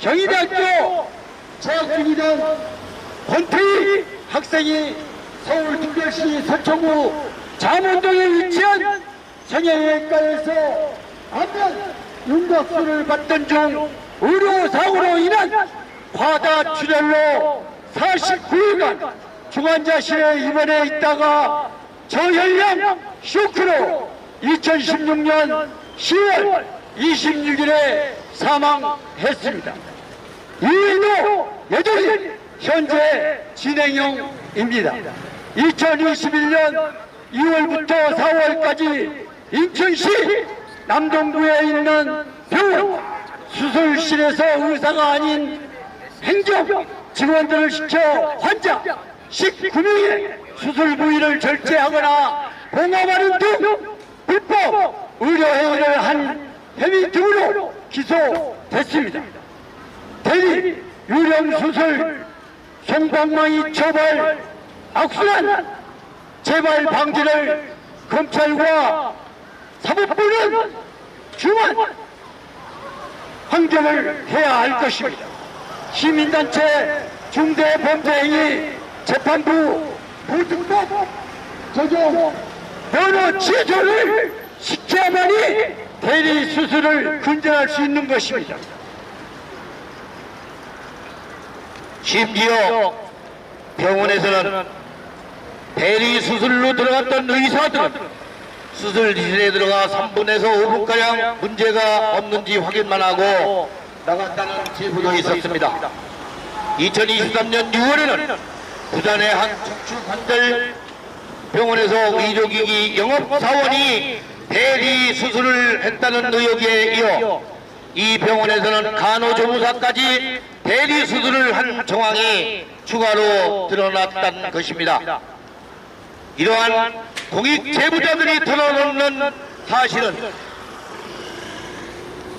경희대학교 재학 중이던 권태희 학생이 서울특별시 서초구 잠원동에 위치한 성형외과에서 안면 윤곽수를 받던 중 의료사고로 인한 과다 출혈로 49일간 중환자실에 입원해 있다가 저혈량 쇼크로 2016년 10월 26일에 사망했습니다. 이후에도 여전히 현재 진행형입니다. 2021년 2월부터 4월까지 인천시 남동구에 있는 병원 수술실에서 의사가 아닌 행정 직원들을 시켜 환자 19명의 수술 부위를 절제하거나 봉합하는 등 불법 의료 행위를 한 혐의 등으로 기소됐습니다. 대리 유령 수술 송방망이 처벌 악순환 재발 방지를 검찰과 사법부는 중한 환경을 해야 할 것입니다. 시민단체 중대범죄행위 재판부 보증법 적용 면허 취소를 시켜야만이 대리 수술을 근절할 수 있는 것입니다. 심지어 병원에서는 대리 수술로 들어갔던 의사들은 수술실에 들어가 3분에서 5분가량 문제가 없는지 확인만 하고 나갔다는 제보도 있었습니다. 2023년 6월에는 부산의 한 척추관절 병원에서 의료기기 영업사원이 대리 수술을 했다는 의혹에 이어 이 병원에서는 간호조무사까지 대리 수술을 한 정황이 추가로 드러났다는 것입니다. 이러한 공익 제보자들이 털어놓는 사실은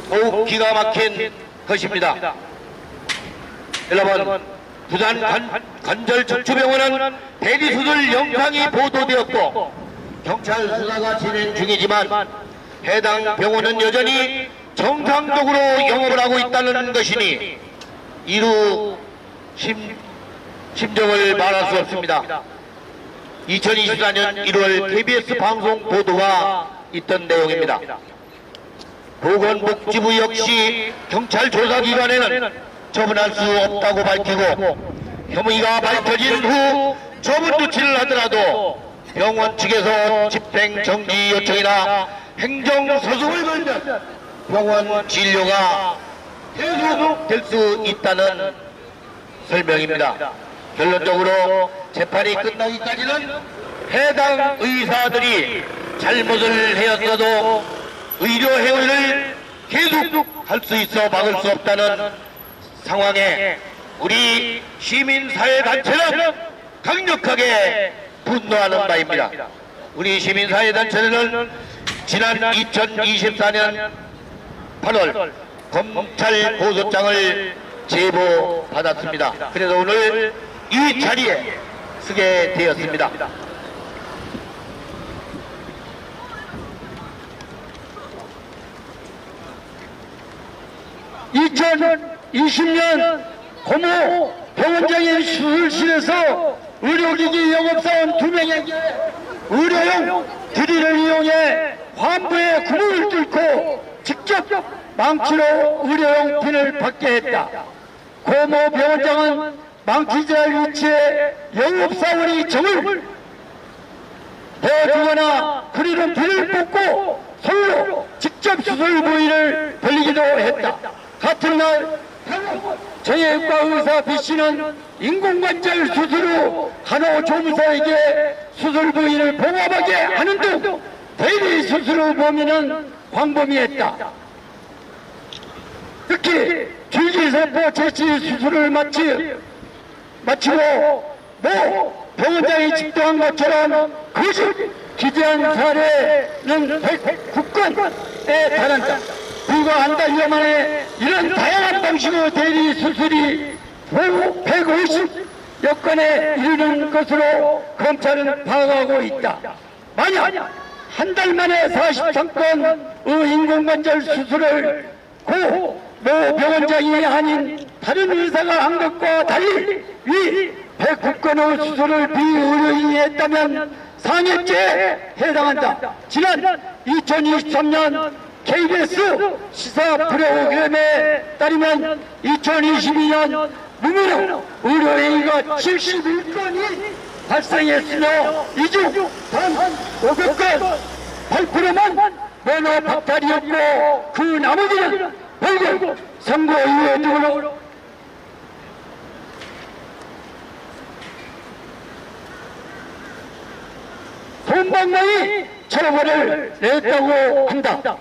더욱 기가 막힌 것입니다. 여러분, 부산 관, 관절척추병원은 대리수술 영상이 보도되었고 경찰 수사가 진행 중이지만 해당 병원은 여전히 정상적으로 영업을 하고 있다는 것이니 이루 심, 심정을 말할 수 없습니다. 2024년 1월 KBS 방송 보도가 있던 내용입니다. 보건복지부 역시 경찰 조사기관에는 처분할 수 없다고 밝히고 혐의가 밝혀진 후 처분 조치를 하더라도 병원 측에서 집행 정지 요청이나 행정 소송을 걸면 병원 진료가 계속 될 수 있다는 설명입니다. 결론적으로 재판이 끝나기까지는 해당 의사들이 잘못을 해왔어도 의료 행위를 계속 할 수 있어 막을 수 없다는 상황에 우리 시민사회단체는 강력하게 분노하는 바입니다. 우리 시민사회단체는 지난 2024년 8월 검찰 고소장을 제보받았습니다. 그래서 오늘 이 자리에 서게 되었습니다. 2020년 고모 병원장의 수술실에서 의료기기 영업사원 두 명에게 의료용 드릴을 이용해 환부에 구멍을 뚫고 직접 망치로 의료용 핀을 받게 했다. 고모 병원장은 망치자 위치에 영업사원이 정을 대주거나 그리는 피를 뽑고 손으로 직접 수술 부위를 벌리기도 했다. 같은 날 정형외과 의사 B씨는 인공관절 수술 후 간호조무사에게 수술 부위를 봉합하게 하는 등 대리 후 범인은 광범위했다. 특히 줄기세포 채취 수술을 마치, 마치고 모 병원장이 집도한 것처럼 거짓 기재한 사례는 109건에 달한다. 불과 한 달여 만에 이런 다양한 방식의 대리 수술이 150여 건에 이르는 것으로 검찰은 파악하고 있다. 만약 한 달 만에 43건의 인공관절 수술을 고 모 병원장이 아닌 다른 의사가 한 것과 달리 위 백국건의 수술을 비의료인이 했다면 상해죄에 해당한다. 지난 2023년 KBS 시사 프로그램에 따르면 2022년 무명 의료행위가 71건이 발생했으며 이중 단 500건 8%만 면허 박탈이었고 그 나머지는 벌금 선고 이후 등으로 손방망이 처벌을 냈다고 한다.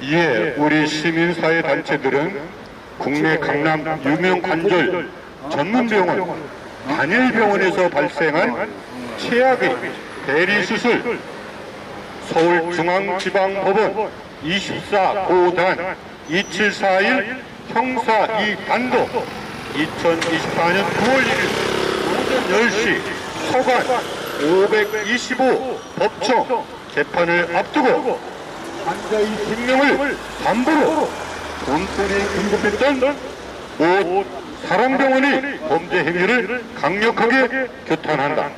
이에 우리 시민사회 단체들은 국내 강남 유명 관절 전문병원 단일 병원에서 발생한 최악의 대리수술. 서울중앙지방법원 24 고단 2741 형사 2단도 2024년 9월 1일 오전 10시 서관 525 법정 재판을 앞두고 환자의 생명을 담보로 돈벌이에 공급했던 모 사랑병원의 범죄 행위를 강력하게 규탄한다.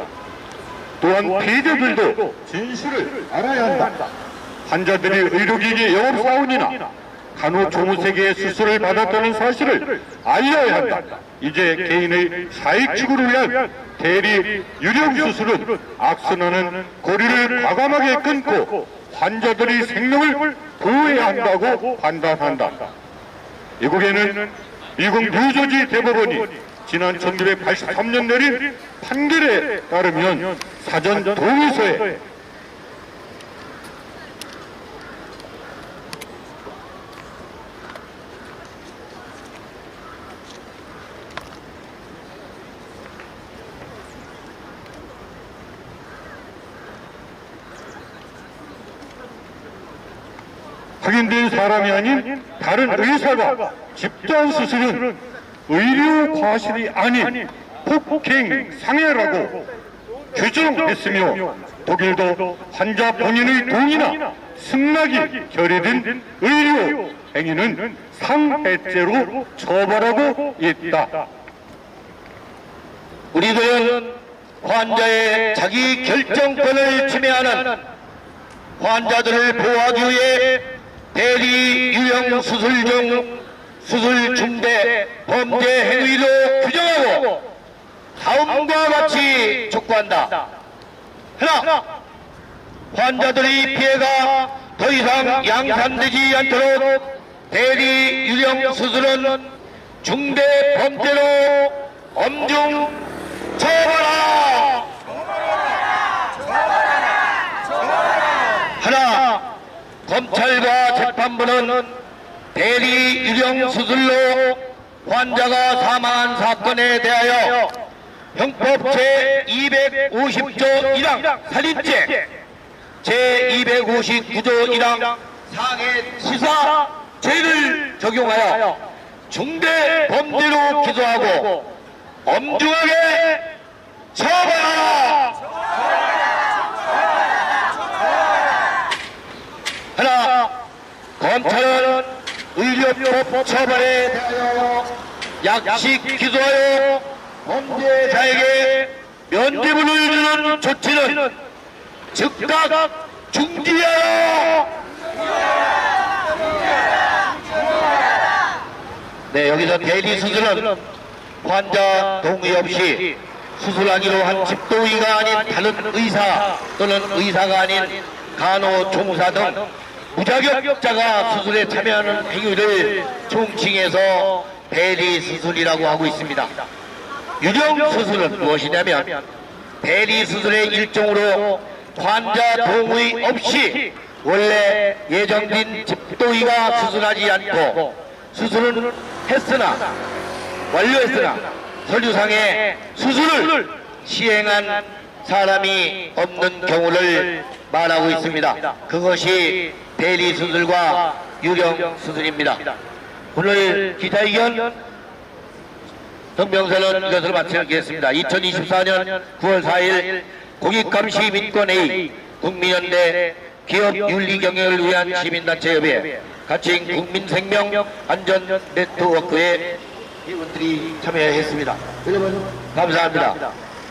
또한 피해자들도 진실을 알아야 한다. 환자들이 의료기기 영업사원이나 간호조무세계의 수술을 받았다는 사실을 알려야 한다. 이제 개인의 사익 추구를 위한 대리 유령 수술은 악순환은 고리를 과감하게 끊고 환자들의 생명을 보호해야 한다고 판단한다. 미국에는 미국 뉴저지 대법원이 지난 1983년 내린 판결에 따르면 사전 동의서에 확인된 사람이 아닌 다른 의사가 집단 수술은 의료 과실이 아닌 폭행 상해라고 규정했으며 독일도 환자 본인의 동의나 승낙이 결의된 의료 행위는 상해죄로 처벌하고 있다. 우리들은 환자의 자기 결정권을 침해하는 환자들을 보호하기 위해 대리 유형 수술 중 수술 중대 범죄 행위로 규정하고 다음과 같이 촉구한다. 하나, 환자들의 피해가 더 이상 양산되지 않도록 대리 유형 수술은 중대 범죄로 엄중 처벌하라! 하나, 검찰과 재판부는 대리 유령 수술로 환자가 사망한 사건에 대하여 형법 제250조 1항 살인죄, 제259조 1항 상해 시사 죄를 적용하여 중대 범죄로 기소하고 엄중하게 처벌하라! 하나, 검찰은 의료법 처벌에 대하여 약식 기소하여 범죄자에게 면죄부를 주는 조치는 즉각 중지하라! 네, 여기서 대리 수술은 환자 동의 없이 수술하기로 한 집도의가 아닌 다른 의사 또는 의사가 아닌 간호조무사 등 무자격자가 수술에 참여하는 행위를 총칭해서 대리 수술이라고 하고 있습니다. 유령 수술은 무엇이냐면 대리 수술의 일종으로 환자 동의 없이 원래 예정된 집도의가 수술하지 않고 수술은 했으나 완료했으나 서류상에 수술을 시행한 사람이 없는 경우를 말하고 있습니다. 그것이 대리 수술과 유령 수술입니다. 오늘 기자회견 성명서는 이것으로 마치겠습니다. 2024년 9월 4일 공익감시 민권회의 국민연대 기업윤리경영을 위한 시민단체협의회 가칭 국민생명 안전 네트워크의 위원들이 참여했습니다. 감사합니다.